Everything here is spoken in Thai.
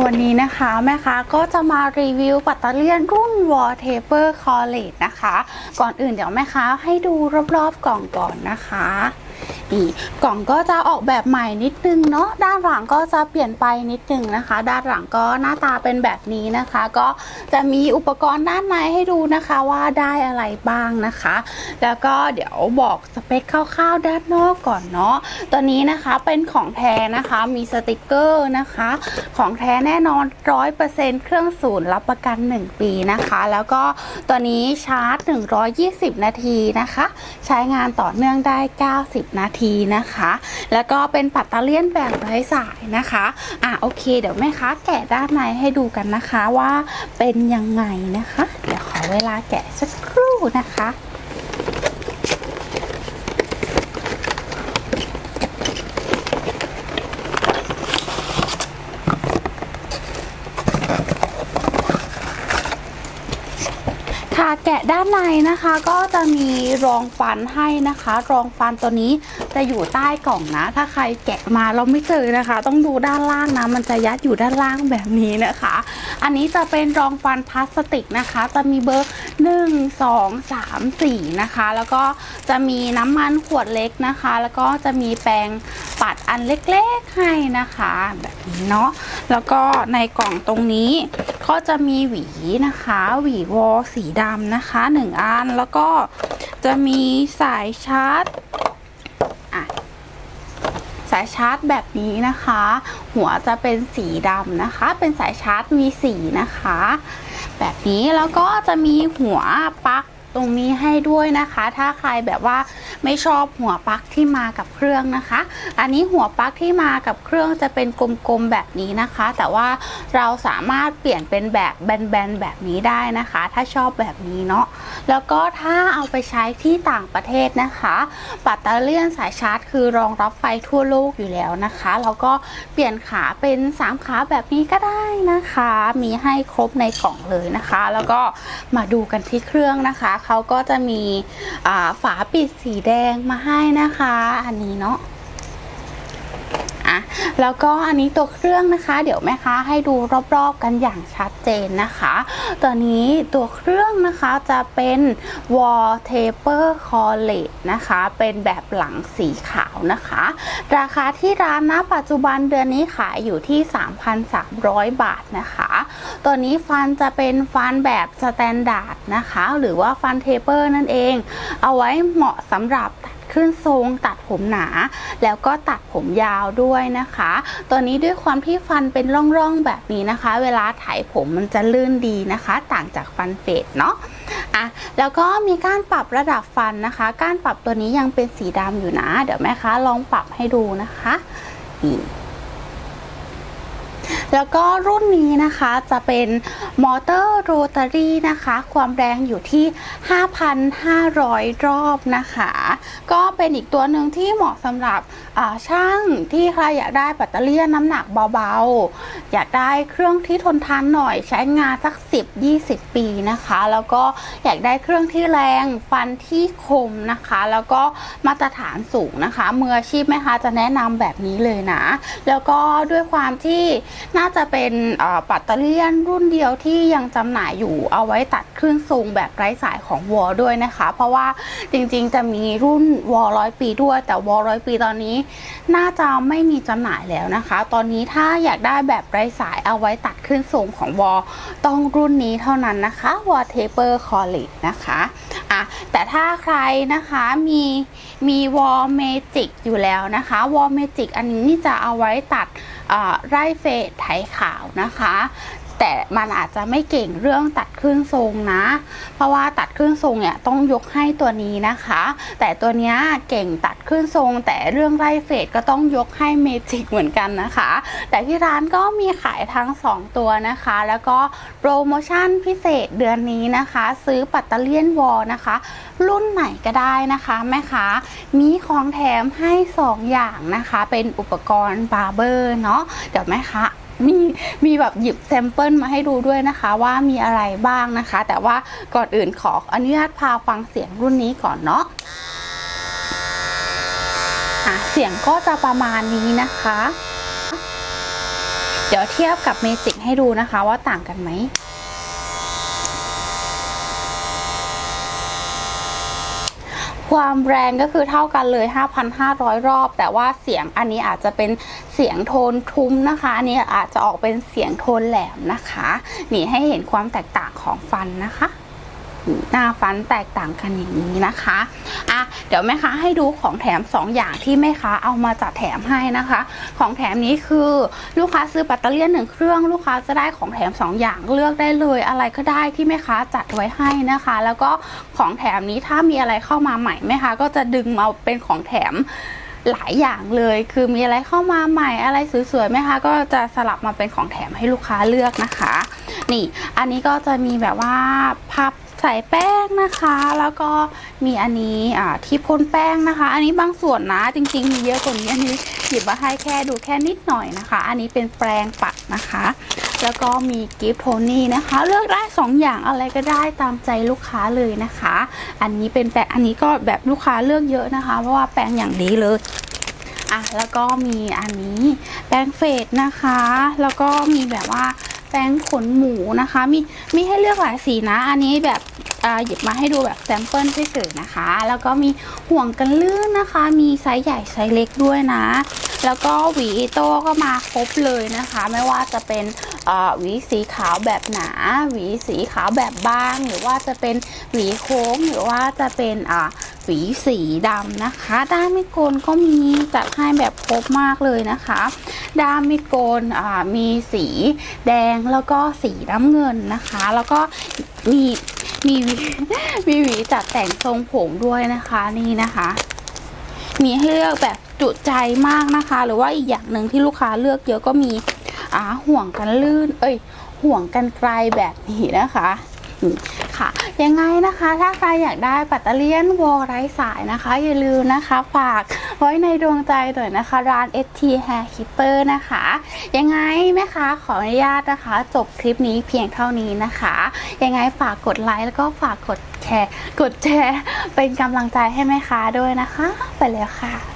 วันนี้นะคะแม่ค้าก็จะมารีวิวปัตเตอร์เลียนรุ่น Wallpaper c o l l a g e นะคะ ก่อนอื่นเดี๋ยวแม่ค้าให้ดูรอบๆกล่องก่อนนะคะ นี่กล่องก็จะออกแบบใหม่นิดนึงเนาะด้านหลังก็จะเปลี่ยนไปนิดนึงนะคะ ด้านหลังก็หน้าตาเป็นแบบนี้นะคะ ก็จะมีอุปกรณ์ด้านในให้ดูนะคะว่าได้อะไรบ้างนะคะ แล้วก็เดี๋ยวบอกสเปคคร่าวๆด้านนอกก่อนเนาะตัวนี้นะคะเป็นของแท้นะคะ มีสติกเกอร์นะคะ ของแท้แน่นอน100%เครื่องศูนย์รับประกัน 1 ปีนะคะ แล้วก็ตัวนี้ชาร์จ 120 นาทีนะคะ ใช้งานต่อเนื่องได้ 90 นาทีนะคะ แล้วก็เป็นปัตตาเลียนแบบไร้สายนะคะ อะโอเค เดี๋ยวแม่ค้าแกะด้านในให้ดูกันนะคะว่าเป็นยังไงนะคะ เดี๋ยวขอเวลาแกะสักครู่นะคะแกะด้าน ในนะคะก็จะมีรองฟันให้นะคะ รองฟันตัวนี้จะอยู่ใต้กล่องนะ ถ้าใครแกะมาเราไม่เจอนะคะ ต้องดูด้านล่างนะ มันจะยัดอยู่ด้านล่างแบบนี้นะคะ อันนี้จะเป็นรองฟันพลาสติกนะคะ จะมีเบอร์ 1 2 3 4 นะคะ แล้วก็จะมีน้ำมันขวดเล็กนะคะ แล้วก็จะมีแปรงปัดอันเล็กๆให้นะคะ แบบนี้เนาะแล้วก็ในกล่องตรงนี้ ก็จะมีหวีนะคะ หวีวอลสีดำนะคะหนึ่งอัน แล้วก็จะมีสายชาร์จสายชาร์จแบบนี้นะคะ หัวจะเป็นสีดำนะคะ เป็นสายชาร์จมีสีนะคะ แบบนี้แล้วก็จะมีหัวปลั๊ก ตรงนี้ให้ด้วยนะคะ ถ้าใครแบบว่าไม่ชอบหัวปลั๊กที่มากับเครื่องนะคะ อันนี้หัวปลั๊กที่มากับเครื่องจะเป็นกลมๆแบบนี้นะคะ แต่ว่าเราสามารถเปลี่ยนเป็นแบบแบนๆแบบนี้ได้นะคะ ถ้าชอบแบบนี้เนาะแล้วก็ถ้าเอาไปใช้ที่ต่างประเทศนะคะปัตเตอร์เลียนสายชาร์จ คือรองรับไฟทั่วโลกอยู่แล้วนะคะแล้วก็เปลี่ยนขาเป็น 3 ขาแบบนี้ก็ได้นะคะ มีให้ครบในกล่องเลยนะคะ แล้วก็มาดูกันที่เครื่องนะคะเขาก็จะมีฝาปิดสีแดงมาให้นะคะ อันนี้เนาะ แล้วก็อันนี้ตัวเครื่องนะคะ เดี๋ยวแม่ค้าให้ดูรอบๆกันอย่างชัดเจนนะคะ ตัวนี้ตัวเครื่องนะคะจะเป็น wallpaper collage นะคะ เป็นแบบหลังสีขาวนะคะ ราคาที่ร้านนะปัจจุบันเดือนนี้ขายอยู่ที่ 3,300 บาทนะคะ ตัวนี้ฟันจะเป็นฟันแบบสแตนดาร์ดนะคะ หรือว่าฟันเทเปอร์นั่นเอง เอาไว้เหมาะสำหรับ ขึ้นทรง ตัดผมหนา แล้วก็ตัดผมยาวด้วยนะคะ ตัวนี้ด้วยความที่ฟันเป็นร่องๆแบบนี้นะคะ เวลาถ่ายผมมันจะลื่นดีนะคะ ต่างจากฟันเฟดเนาะอะแล้วก็มีการปรับระดับฟันนะคะ การปรับตัวนี้ยังเป็นสีดำอยู่นะ เดี๋ยวแม่ค้าลองปรับให้ดูนะคะนี่ แล้วก็รุ่นนี้นะคะจะเป็นมอเตอร์โรตารี่นะคะ ความแรงอยู่ที่ 5,500 รอบนะคะ ก็เป็นอีกตัวหนึ่งที่เหมาะสำหรับช่างที่ใครอยากได้แบตเตอรี่น้ำหนักเบาๆ อยากได้เครื่องที่ทนทานหน่อยใช้งานสัก 10-20 ปีนะคะ แล้วก็อยากได้เครื่องที่แรงฟันที่คมนะคะ แล้วก็มาตรฐานสูงนะคะมืออาชีพแม่ค้าจะแนะนำแบบนี้เลยนะ แล้วก็ด้วยความที่น่าาจะเป็นปัตเตอร์เลียนรุ่นเดียวที่ยังจำหน่ายอยู่เอาไว้ตัดคลื่นสูงแบบไร้สายของวอลด้วยนะคะ เพราะว่าจริงๆจะมีรุ่นวอลร้อยปีด้วย แต่วอลร้อยปีตอนนี้ น่าจะไม่มีจำหน่ายแล้วนะคะ ตอนนี้ถ้าอยากได้แบบไร้สายเอาไว้ตัดคลื่นสูงของวอลต้องรุ่นนี้เท่านั้นนะคะวอลเทเปอร์คอลเลนะคะอะแต่ถ้าใครนะคะมีมีวอลเมจิกอยู่แล้วนะคะวอลเมจิกอันนี้นี่จะเอาไว้ตัดไร่เฟดไถขาวนะคะ แต่มันอาจจะไม่เก่งเรื่องตัดครึ่งทรงนะ เพราะว่าตัดครึ่งทรงเนี่ยต้องยกให้ตัวนี้นะคะ แต่ตัวเนี้ยเก่งตัดครึ่งทรง แต่เรื่องไร่เฟดก็ต้องยกให้เมจิกเหมือนกันนะคะ แต่ที่ร้านก็มีขายทั้ง 2 ตัวนะคะ แล้วก็โปรโมชั่นพิเศษเดือนนี้นะคะ ซื้อปัตเตอร์เลียนวอลนะคะ รุ่นไหนก็ได้นะคะแม่ค้ามีของแถมให้ 2 อย่างนะคะ เป็นอุปกรณ์บาร์เบอร์เนาะเดี๋ยวแม่ค้า มีมีแบบหยิบแซมเปิลมาให้ดูด้วยนะคะ ว่ามีอะไรบ้างนะคะ แต่ว่าก่อนอื่นขออนุญาตพาฟังเสียงรุ่นนี้ก่อนเนาะอะเสียงก็จะประมาณนี้นะคะ เดี๋ยวเทียบกับเมจิกให้ดูนะคะว่าต่างกันไหม ความแรงก็คือเท่ากันเลย 5,500 รอบ แต่ว่าเสียงอันนี้อาจจะเป็นเสียงโทนทุ้มนะคะ อันนี้อาจจะออกเป็นเสียงโทนแหลมนะคะ นี่ให้เห็นความแตกต่างของฟันนะคะ หน้าฟันแตกต่างกันอย่างนี้นะคะอะเดี๋ยวแม่ค้าให้ดูของแถม 2 อย่างที่แม่ค้าเอามาจัดแถมให้นะคะ ของแถมนี้คือลูกค้าซื้อแบตเตอรี่หนึ่งเครื่องลูกค้าจะได้ของแถม 2 อย่างเลือกได้เลยอะไรก็ได้ที่แม่ค้าจัดไว้ให้นะคะ แล้วก็ของแถมนี้ถ้ามีอะไรเข้ามาใหม่แม่ค้าก็จะดึงมาเป็นของแถมหลายอย่างเลย คือมีอะไรเข้ามาใหม่อะไรสวยๆไหมคะ ก็จะสลับมาเป็นของแถมให้ลูกค้าเลือกนะคะ นี่ อันนี้ก็จะมีแบบว่าพับ ใส่แป้งนะคะ แล้วก็มีอันนี้อ่าที่พ่นแป้งนะคะ อันนี้บางส่วนนะจริง ๆ มีเยอะกว่านี้อันนี้หยิบมาให้แค่ดูแค่นิดหน่อยนะคะ อันนี้เป็นแปรงปัดนะคะ แล้วก็มีกิฟต์โทนี่นะคะ เลือกได้สองอย่างอะไรก็ได้ตามใจลูกค้าเลยนะคะ อันนี้เป็นแปรงอันนี้ก็แบบลูกค้าเลือกเยอะนะคะ เพราะว่าแปรงอย่างดีเลยอะแล้วก็มีอันนี้แป้งเฟดนะคะ แล้วก็มีแบบว่า แป้งขนหมูนะคะ มีมีให้เลือกหลายสีนะ อันนี้แบบหยิบมาให้ดูแบบแซมเปิลเฉยๆนะคะ แล้วก็มีห่วงกันลื่นนะคะ มีไซส์ใหญ่ไซส์เล็กด้วยนะ แล้วก็หวีโต้ก็มาครบเลยนะคะ ไม่ว่าจะเป็นหวีสีขาวแบบหนา หวีสีขาวแบบบาง หรือว่าจะเป็นหวีโค้ง หรือว่าจะเป็นอ่า หวีสีดำนะคะ ด้ามมิโกนก็มีจัดให้แบบครบมากเลยนะคะ ด้ามมิโกนมีสีแดงแล้วก็สีน้ำเงินนะคะ แล้วก็มีมีมีหวีจัดแต่งทรงผมด้วยนะคะนี่นะคะ มีให้เลือกแบบจุใจมากนะคะ หรือว่าอีกอย่างหนึ่งที่ลูกค้าเลือกเยอะก็มีอ่าห่วงกันลื่น เอ้ยห่วงกันไกลแบบนี้นะคะ ค่ะ ยังไงนะคะถ้าใครอยากได้ปัตเตอร์เลียนวอลไร้สายนะคะ อย่าลืมนะคะฝากไว้ในดวงใจหน่อยนะคะ ร้าน ST Hair Keeper นะคะ ยังไงแม่ค้าขออนุญาตนะคะ จบคลิปนี้เพียงเท่านี้นะคะ ยังไงฝากกดไลค์แล้วก็ฝากกดแชร์กดแชร์เป็นกำลังใจให้แม่ค้าด้วยนะคะ ไปเลยค่ะ